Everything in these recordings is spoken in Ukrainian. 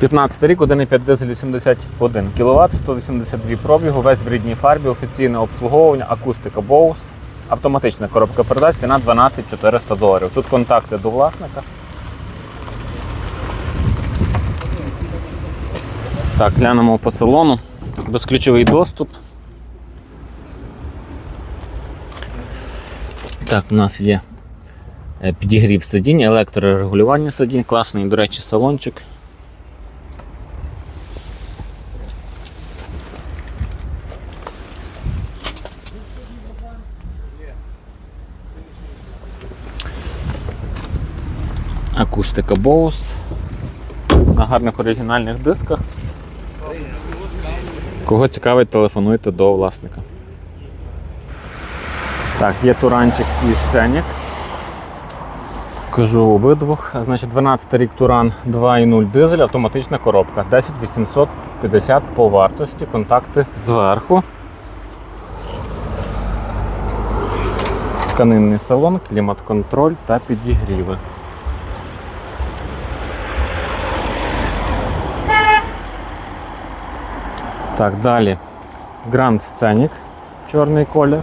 15 рік, 1,5 дизель 81 кВт, 182 пробігу, весь в рідній фарбі, офіційне обслуговування, акустика Bose, автоматична коробка передач, ціна 12 400 доларів. Тут контакти до власника. Так, глянемо по салону. Безключовий доступ. Так, у нас є е, підігрів сидінь, електрорегулювання сидінь, класний, до речі, салончик. Акустика Bose на гарних оригінальних дисках. Кого цікавить, телефонуйте до власника. Так, є туранчик і сценік. Кажу обидвох. Значить, 12 рік Туран 2.0 дизель, автоматична коробка. 10850 по вартості, контакти зверху. Тканинний салон, клімат-контроль та підігріви. Так, далі. Grand Scenic, чорний колір.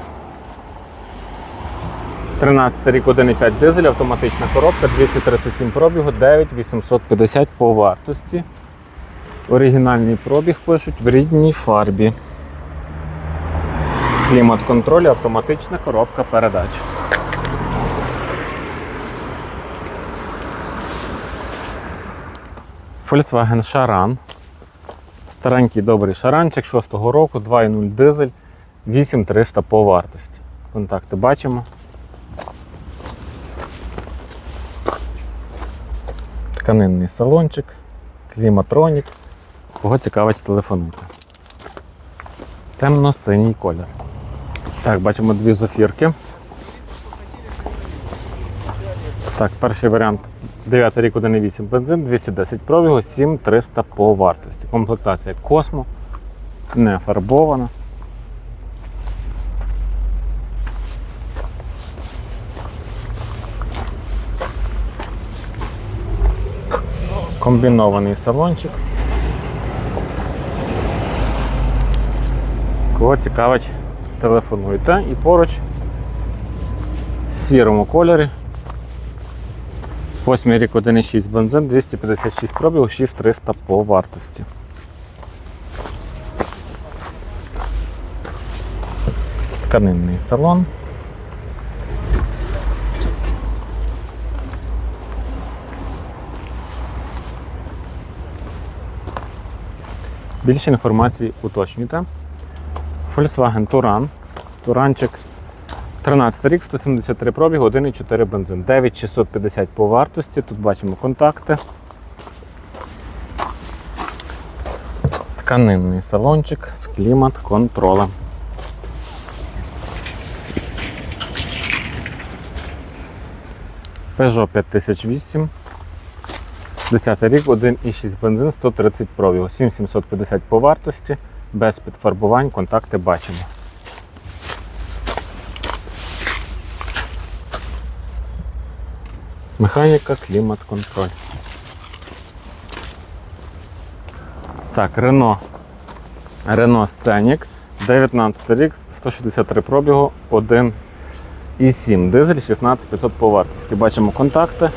13 рік 1,5 дизель, автоматична коробка, 237 пробігу, 9850 по вартості. Оригінальний пробіг пишуть в рідній фарбі. Клімат-контроль, автоматична коробка передач. Volkswagen Charan. Старенький добрий шаранчик 6-го року, 2.0 дизель, 8300 по вартості. Контакти бачимо. Тканинний салончик, кліматронік. Кого цікавить телефонуйте. Темно-синій колір. Так, бачимо дві зафірки. Так, перший варіант 9 рік 1,8 бензин, 210 пробігу, 7300 по вартості. Комплектація Космо, не фарбована. Комбінований салончик. Кого цікавить, телефонуйте і поруч в сірому кольорі 8 рік 1,6 бензин, 256 пробігу, 6300 по вартості. Тканинний салон. Більше інформації уточнюйте. Volkswagen Touran. Туранчик 13 рік, 173 пробіг, 1,4 бензин. 9650 по вартості. Тут бачимо контакти. Тканинний салончик з клімат-контролем. Peugeot 5008. 10 рік, 1,6 бензин, 130 пробігу. 7750 по вартості, без підфарбувань, контакти бачимо. Механіка, клімат, контроль. Так, Рено. Рено Сценік. 19 рік, 163 пробігу, 1,7. Дизель 16500 по вартості. Бачимо контакти.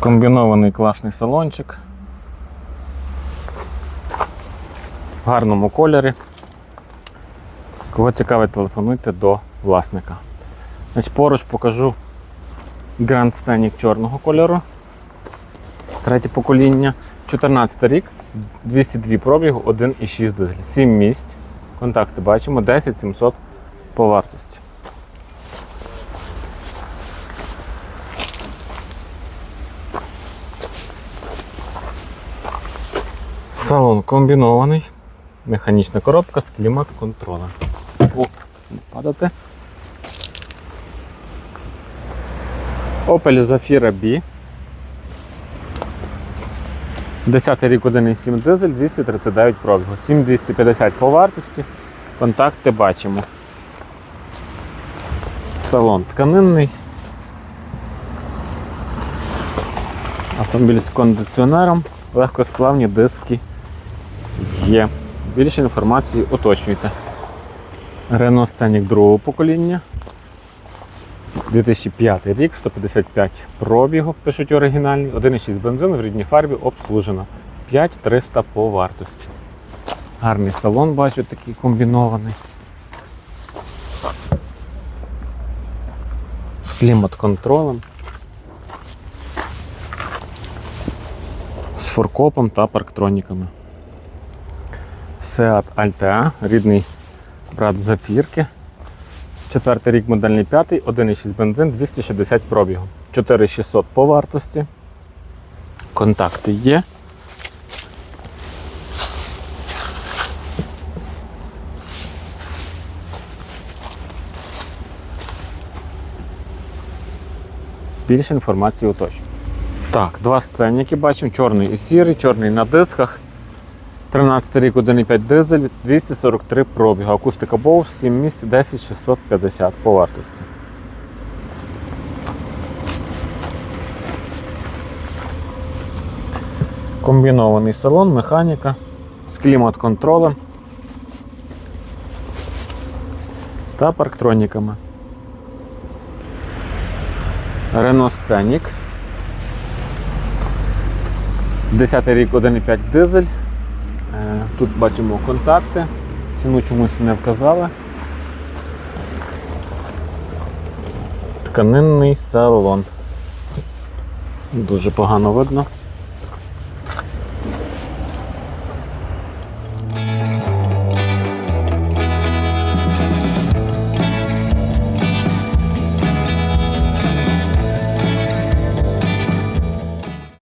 Комбінований класний салончик. В гарному кольорі. Кого цікавить, телефонуйте до власника. Ось поруч покажу Grand Scenic чорного кольору. Третє покоління. 14 рік, 202 пробігу, 1,6 дизель. 7 місць. Контакти бачимо, 10 700 по вартості. Салон комбінований. Механічна коробка з клімат-контролем. О, падати. Opel Zafira B. 10 рік 1,7 дизель, 239 пробігу. 7250 по вартості. Контакти бачимо. Салон тканинний. Автомобіль з кондиціонером, легкосплавні диски є. Більше інформації уточнюйте. Renault Scenic другого покоління. 2005 рік, 155 пробігу, пишуть оригінальний, 1,6 бензин в рідній фарбі обслужено. 5300 по вартості. Гарний салон, бачу, такий комбінований. З клімат-контролем. З форкопом та парктроніками. Seat Altea, рідний брат Зафірки. Четвертий рік модельний п'ятий, 1,6 бензин, 260 пробігу. 4600 по вартості. Контакти є. Більше інформації уточню. Так, два сценники бачимо: чорний і сірий, чорний на дисках. 13 рік 1,5 дизель, 243 пробігу. Акустика Bose, 7 місць, 10650 по вартості. Комбінований салон, механіка з клімат-контролем та парктроніками. Renault Scenic. 10 рік 1,5 дизель. Е, Тут бачимо контакти, ціну чомусь не вказали. Тканинний салон. Дуже погано видно.